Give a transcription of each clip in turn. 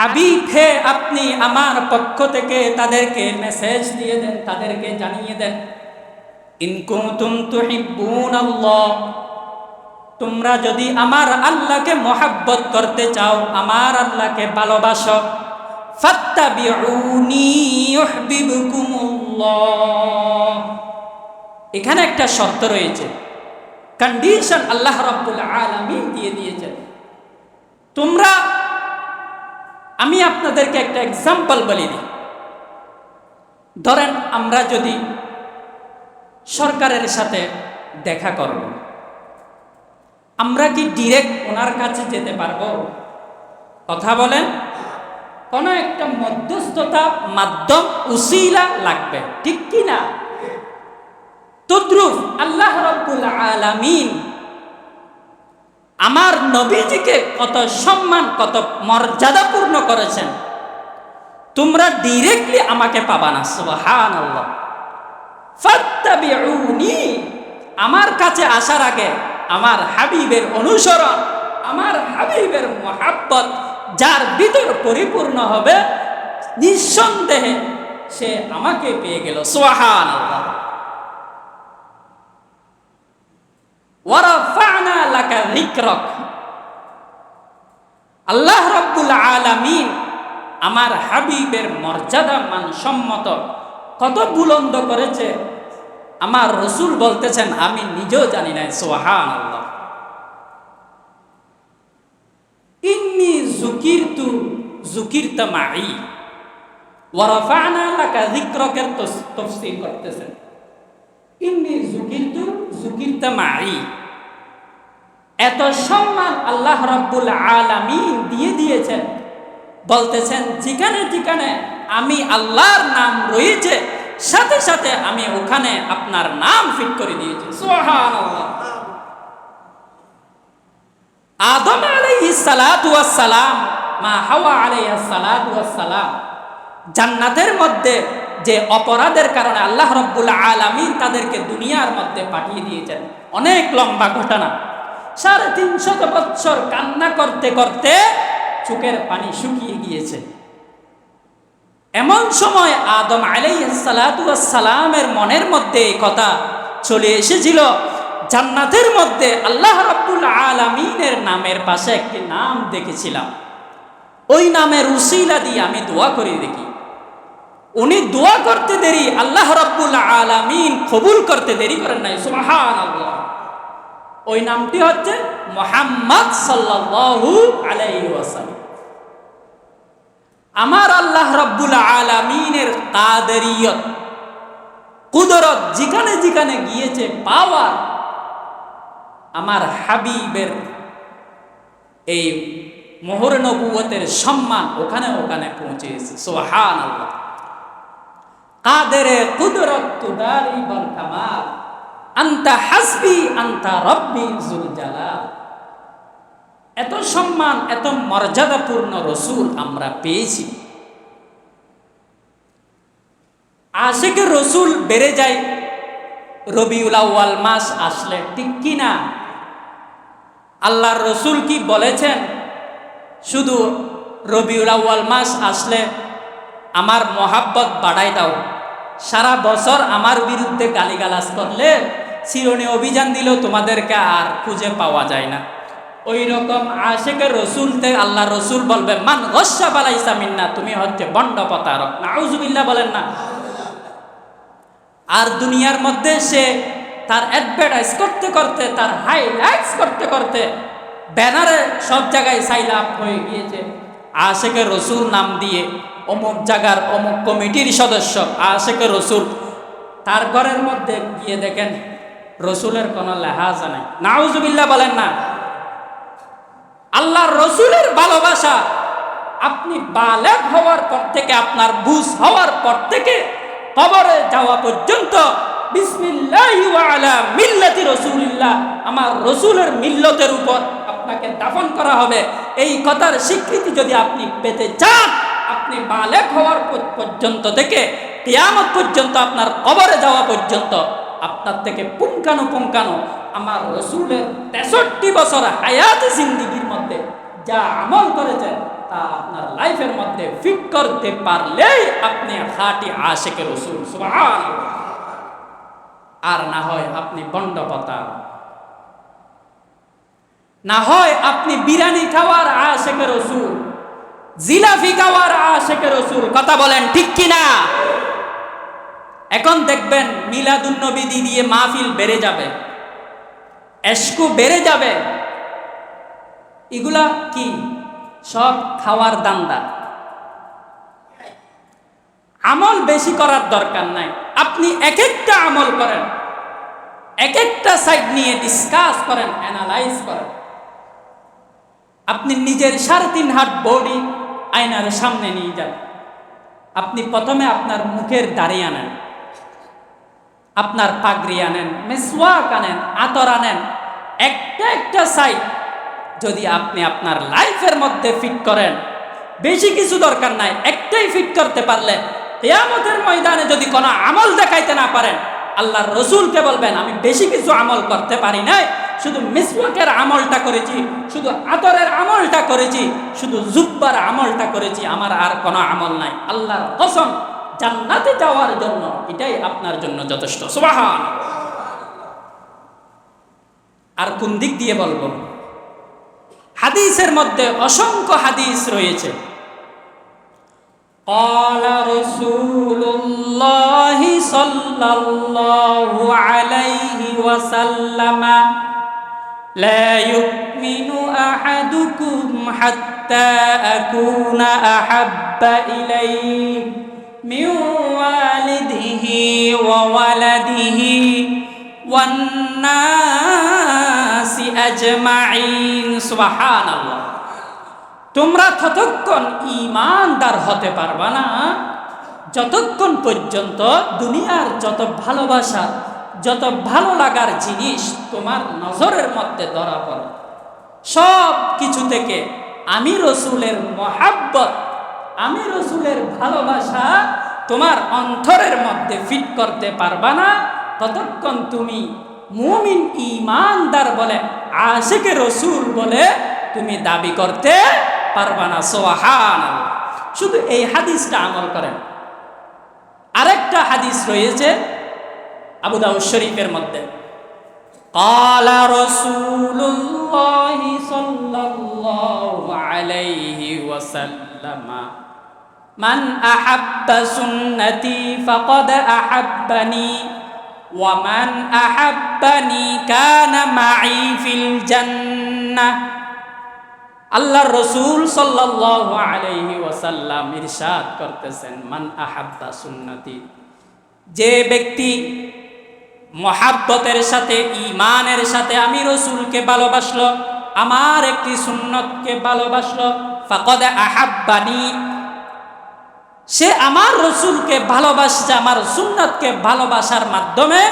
হাবিব আপনি আমার পক্ষ থেকে তাদেরকে মেসেজ দিয়ে দেন, তাদেরকে জানিয়ে দেন। ইনকুম তুহিব্বুন আল্লাহ, তোমরা যদি আমার আল্লাহকে মোহাব্বত করতে চাও, আমার আল্লাহকে ভালোবাসো এখানে একটা শর্ত রয়েছে। কন্ডিশন আল্লাহ রাব্বুল আলামিন দিয়ে দিয়েছেন। তোমরা আমি আপনাদেরকে একটা এক্সাম্পল বলি দিই। ধরেন আমরা যদি সরকারের সাথে দেখা করব। আমরা কি ডিরেক্ট ওনার কাছে যেতে পারব? কথা বলেন। কোনো একটা মধ্যস্থতা, মাধ্যম, উসিলা লাগবে। ঠিক কি না? তদ্রুপ আল্লাহ রব্বুল আলামিন আমার নবীজিকে কত সম্মান, কত মর্যাদাপূর্ণ করেছেন। তোমরা ডিরেক্টলি আমাকে পাবা না সুবহান আমার কাছে আসার আগে আমার হাবিবের অনুসরণ, আমার হাবিবের মহাব্বত, যার ভিতর পরিপূর্ণ হবে, নিঃসন্দেহে সে আমাকে পেয়ে গেল সোহান আল্লাহ ওয়ারাফানা লাকা যিকরাক। আল্লাহ রাব্বুল আলামিন আমার হাবিবের মর্যাদা মানসম্মত কত বুলন্দ করেছে। আমার রসুল বলতেছেন, আমি নিজেও জানি না সোহান আল্লাহ ইন্নি জুকির তু জুকির তামাই ওয়ারাফানা লাকা যিকরাকের তফসীর করতেছেন। ইন্নি জুকির তু জুকির এত সম্মান আল্লাহ রাব্বুল আলামিন দিয়ে দিয়েছেন। বলতেছেন, যেখানে যেখানে আমি আল্লাহর নাম রয়েছে, সাথে সাথে আমি ওখানে আপনার নাম ফিট করে দিয়েছি। আদম আলাইহিস সালাতু ওয়াস সালাম, মা হাওয়া সালাম, জান্নাতের মধ্যে যে অপরাধের কারণে আল্লাহ রব্বুল আলামিন তাদেরকে দুনিয়ার মধ্যে পাঠিয়ে দিয়েছেন। অনেক লম্বা ঘটনা। সাড়ে তিনশত বৎসর কান্না করতে করতে চোখের পানি শুকিয়ে গিয়েছে। এমন সময় আদম আলাইসালামের মনের মধ্যে এই কথা চলে এসেছিল। জান্নাতের মধ্যে আল্লাহ রাব্বুল আলামিনের নামের পাশে একটি নাম দেখেছিলাম। ওই নামের উসিলা দিয়ে আমি দোয়া করে দেখি। উনি দোয়া করতে দেরি, আল্লাহ রাব্বুল আলামিন কবুল করতে দেরি করেন নাই। সুবহান আল্লাহ ওই নামটি হচ্ছে মোহাম্মদ সাল্লাল্লাহু আলাইহি ওয়াসাল্লাম। আমার আল্লাহ রব্বুল আলামিনের কাদেরিয়ত, কুদরত যেখানে যেখানে গিয়েছে পাওয়ার আমার হাবিবের এই মোহর নবুয়তের সম্মান ওখানে ওখানে পৌঁছেছে সোহান আল্লাহ কাদেরে কুদরত তুদারি বল কামাল। আন্তা হাসবি, আন্তা রব্বি জুল জালাল। এত সম্মান, এত মর্যাদাপূর্ণ রসুল আমরা পেয়েছি। আশেকের রসুল বেড়ে যায়, রবিউল আউ্য়াল মাস আসলে ঠিক কি না আল্লাহর রসুল কি বলেছেন? শুধু রবিউল আউ্য়াল মাস আসলে আমার মহাব্বত বাড়াই দাও। সারা বছর আমার বিরুদ্ধে গালিগালাজ করলে চিরণে অভিযান দিলেও তোমাদেরকে আর খুঁজে পাওয়া যায় না। ওই রকম আশেকের রসুলতে আল্লাহ রসুল বলবে, মান গসা বালাইসা মিন্না তুমি হচ্ছে বন্ড পতারক। নাউজুবিল্লাহ বলেন না। আর দুনিয়ার মধ্যে সে তার অ্যাডভার্টাইজ করতে করতে, তার হাইলাইটস করতে করতে ব্যানারে সব জায়গায় সাইল আপ হয়ে গিয়েছে। আশেকের রসুল নাম দিয়ে অমুক জায়গার অমুক কমিটির সদস্য আশেকের রসুল। তার ঘরের মধ্যে গিয়ে দেখেন রসুলের কোনো লেহাজা নেই। নাউজুবিল্লাহ বলেন না। আল্লাহর রসুলের ভালোবাসা আপনি বালেক হওয়ার পর থেকে, আপনার বুঝ হওয়ার পর থেকে কবরে যাওয়া পর্যন্ত মিল্লাতি রাসূলিল্লাহ, আমার রসুলের মিল্লতের উপর আপনাকে দাফন করা হবে। এই কথার স্বীকৃতি যদি আপনি পেতে চান, আপনি বালেক হওয়ার পর- পর্যন্ত থেকে, কিয়ামত পর্যন্ত, আপনার কবরে যাওয়া পর্যন্ত আপনার থেকে পুঙ্কানো পুঙ্কানো আমার রসুলের তেষট্টি বছর হায়াত জিন্দিগির মধ্যে যা আমল করেছেন, তা আপনার লাইফের মধ্যে ফিট করতে পারলেই আপনি হাটি আশেকের রসুল আর না হয় আপনি বন্ডপতা না হয় আপনি বিরিয়ানি খাওয়ার আশেকের রসুল জিলাফি খাওয়ার আশেকের রসুল, কথা বলেন ঠিক কিনা? এখন দেখবেন মিলাদুন্নবী দিয়ে মাহফিল বেড়ে যাবে। এসকু বেড়ে যাবে। এগুলা কি? সব খাওয়ার দান্দা। আমল বেশি করার দরকার নাই। আপনি এক একটা আমল করেন। এক একটা সাইড নিয়ে ডিসকাস করেন অ্যানালাইজ করেন। আপনি নিজের সাড়ে তিন হাত বডি আয়নার সামনে নিয়ে যান। আপনি প্রথমে আপনার মুখের দাঁড়িয়ে আনেন। আপনার পাগড়ি আনেন, মেসওয়াক আনেন, আতর আনেন, একটা একটা সাইড যদি আপনি আপনার লাইফের মধ্যে ফিট করেন, বেশি কিছু দরকার নাই, একটাই ফিট করতে পারলে কেয়ামতের ময়দানে যদি কোনো আমল দেখাইতে না পারেন, আল্লাহর রসুলকে বলবেন, আমি বেশি কিছু আমল করতে পারি নাই, শুধু মিসওয়াকের আমলটা করেছি, শুধু আতরের আমলটা করেছি, শুধু জুব্বার আমলটা করেছি, আমার আর কোনো আমল নাই। আল্লাহর কসম। জান্নাতে যাওয়ার জন্য এটাই আপনার জন্য যথেষ্ট সুবাহান আর কোন দিক দিয়ে বলবো হাদিসের মধ্যে অসংখ্য হাদিস রয়েছে قال رسول الله صلى الله عليه وسلم لا يؤمن أحدكم حتى أكون أحب إليه من والده وولده والناس أجمعين سبحان الله তোমরা ততক্ষণ ইমানদার হতে পারবা না যতক্ষণ পর্যন্ত দুনিয়ার যত ভালোবাসা যত ভালো লাগার জিনিস তোমার নজরের মধ্যে ধরা পড়ে সব কিছু থেকে আমি রসুলের মহাব্বত আমি রসুলের ভালোবাসা তোমার অন্তরের মধ্যে ফিট করতে পারবা না ততক্ষণ তুমি মুমিন ইমানদার বলে আশেকে রসুল বলে তুমি দাবি করতে পারবা না সোহান শুধু এই হাদিসটা আমল করেন আরেকটা হাদিস রয়েছে আবু দাউদ শরীফের মধ্যে قال رسول الله صلى الله عليه وسلم মান আহাব্বা সুন্নতি ফকদ আহাব্বানি ওয়ামান আহাব্বানি কানা মাই ফিল জান্নাহ। আল্লাহর রসুল সাল্লাল্লাহু আলাইহি ওয়াসাল্লাম ইরশাদ করতেছেন, মান আহাব্বা সুন্নতি। যে ব্যক্তি মহাব্বতের সাথে ইমানের সাথে আমি রসুলকে ভালোবাসল, আমার একটি সুন্নতকে ভালোবাসল, ফাকদ আহাব্বানী সে আমার রসুলকে ভালোবাসছে আমার সুন্নতকে ভালোবাসার মাধ্যমে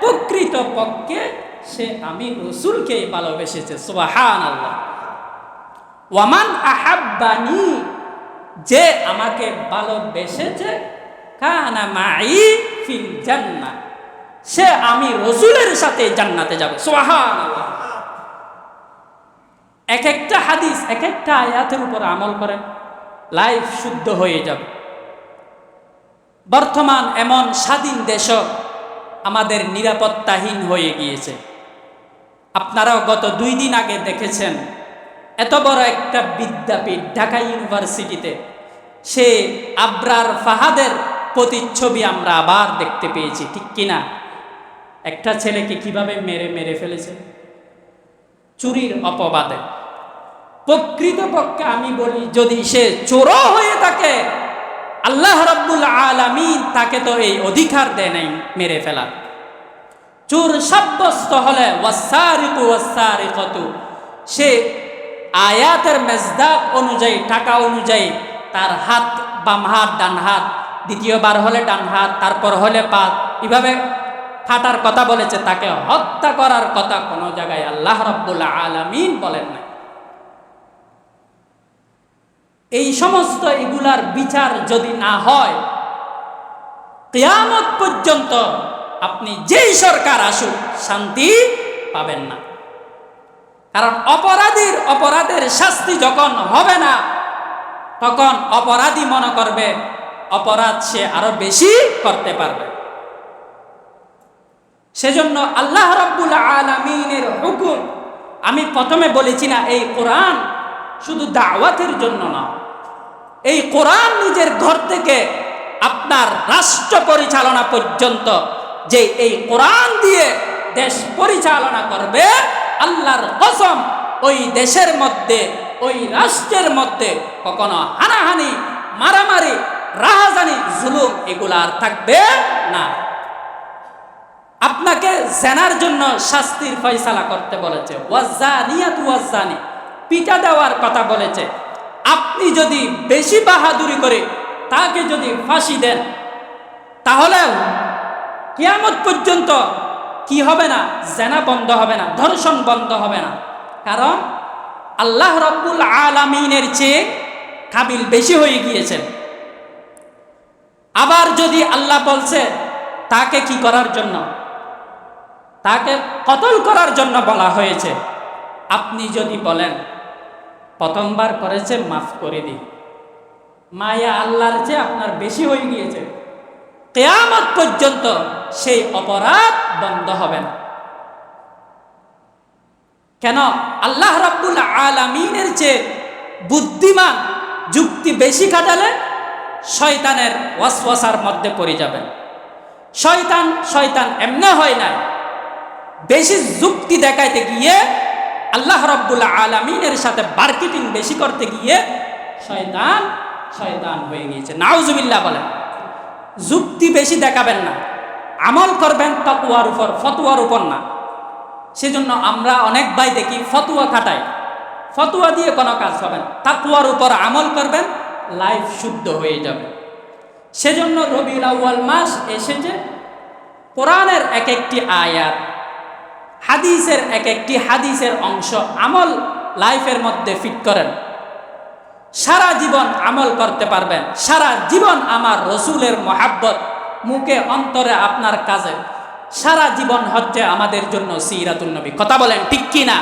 প্রকৃত পক্ষে সে আমি রসুলকে ভালোবেসেছে সুবাহান আল্লাহ ওয়ামান আহাব্বানি, যে আমাকে ভালোবেসেছে, কানা মাই ফিল জান্নাত সে আমি রসুলের সাথে জান্নাতে যাবে সোহান এক একটা হাদিস এক একটা আয়াতের উপর আমল করেন, লাইফ শুদ্ধ হয়ে যাবে। বর্তমান এমন স্বাধীন দেশ আমাদের নিরাপত্তাহীন হয়ে গিয়েছে। আপনারাও গত দুই দিন আগে দেখেছেন, এত বড় একটা বিদ্যাপীঠ ঢাকা ইউনিভার্সিটিতে, সে আব্রার ফাহাদের প্রতিচ্ছবি আমরা আবার দেখতে পেয়েছি, ঠিক কিনা? একটা ছেলেকে কীভাবে মেরে মেরে ফেলেছে? চুরির অপবাদে। প্রকৃতপক্ষে আমি বলি, যদি সে চোরও হয়ে থাকে আল্লাহ রব্বুল আলমিন তাকে তো এই অধিকার দেয় নাই, মেরে ফেলার চোর সাব্যস্ত হলে সে আয়াতের মেজদাক অনুযায়ী, টাকা অনুযায়ী তার হাত বাম হাত, ডান হাত, দ্বিতীয়বার হলে ডান হাত, তারপর হলে পাত, এভাবে কাটার কথা বলেছে, তাকে হত্যা করার কথা কোনো জায়গায় আল্লাহ রব্বুল আলমিন বলেন না এই সমস্ত এগুলার বিচার যদি না হয়, কেয়ামত পর্যন্ত আপনি যেই সরকার আসুক, শান্তি পাবেন না। কারণ অপরাধীর অপরাধের শাস্তি যখন হবে না, তখন অপরাধী মনে করবে, অপরাধ সে আরও বেশি করতে পারবে। সেজন্য আল্লাহ রব্বুল আলমিনের হুকুম, আমি প্রথমে বলেছি না, এই কোরআন শুধু দাওয়াতের জন্য না এই কোরআন নিজের ঘর থেকে আপনার রাষ্ট্র পরিচালনা পর্যন্ত যে এই কোরআন দিয়ে দেশ পরিচালনা করবে, আল্লাহর কসম ওই দেশের মধ্যে, ওই রাষ্ট্রের মধ্যে কখনো হানাহানি, মারামারি, রাহাজানি, জুলুম এগুলা আর থাকবে না। আপনাকে জেনার জন্য শাস্তির ফয়সালা করতে বলেছে। ওয়াজ্জানিয়াত ওয়াজ্জানি। পিটা দেওয়ার কথা বলেছে। আপনি যদি বেশি বাহাদুরি করে তাকে যদি ফাঁসি দেন, তাহলে কিয়ামত পর্যন্ত কি হবে না? জেনা বন্ধ হবে না, ধর্ষণ বন্ধ হবে না। কারণ আল্লাহ রব্বুল আলামিনের চেয়ে কাবিল বেশি হয়ে গিয়েছেন। আবার যদি আল্লাহ বলছে, তাকে কি করার জন্য? তাকে কতল করার জন্য বলা হয়েছে? আপনি যদি বলেন প্রথমবার করেছে, মাফ করে দিই। মায়া আল্লাহর চেয়ে আপনার বেশি হয়ে গিয়েছে। কেয়ামত পর্যন্ত সেই অপরাধ বন্ধ হবে না। কেন? আল্লাহ রাব্বুল আলামিনের চেয়ে বুদ্ধিমান যুক্তি বেশি খাটালে শয়তানের ওয়াসওয়াসার মধ্যে পড়ে যাবেন। শয়তান শয়তান এমনে হয় না বেশি যুক্তি দেখাইতে গিয়ে আল্লাহ রব্বুল আলমিনের সাথে মার্কেটিং বেশি করতে গিয়ে শয়তান শয়তান হয়ে গিয়েছে। নাউজুবিল্লাহ বলেন, যুক্তি বেশি দেখাবেন না। আমল করবেন তকুয়ার উপর, ফতুয়ার উপর না। সেজন্য আমরা অনেক ভাই দেখি ফতুয়া খাটাই ফতুয়া দিয়ে কোনো কাজ হবে না। তাকুয়ার উপর আমল করবেন, লাইফ শুদ্ধ হয়ে যাবে। সেজন্য রবিউল আউ্য়াল মাস এসেছে। কোরআনের এক একটি আয়াত হাদিসের এক একটি হাদিসের অংশ আমল লাইফের মধ্যে ফিট করেন। সারা জীবন আমল করতে পারবেন। সারা জীবন আমার রসুলের মহাব্বত মুখে, অন্তরে আপনার কাজে। সারা জীবন হচ্ছে আমাদের জন্য সিরাতুল নবী। কথা বলেন ঠিক কি না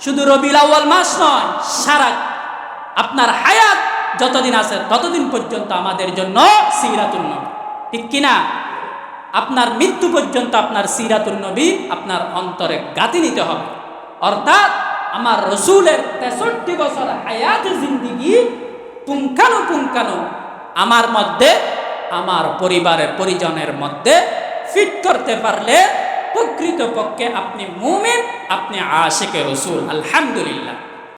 শুধু আউ্য়াল মাস নয়, সারা আপনার হায়াত যতদিন আছে ততদিন পর্যন্ত আমাদের জন্য সিরাতুল নবী। ঠিক কি না আপনার মৃত্যু পর্যন্ত আপনার সিরাতুল নবী আপনার অন্তরে গাতি নিতে হবে। অর্থাৎ আমার রসুলের তেষট্টি বছর হায়াত জিন্দিগি পুঙ্খানু পুঙ্খানু আমার মধ্যে, আমার পরিবারের পরিজনের মধ্যে ফিট করতে পারলে প্রকৃতপক্ষে আপনি মুমিন, আপনি আশেকে রসুল, আলহামদুলিল্লাহ।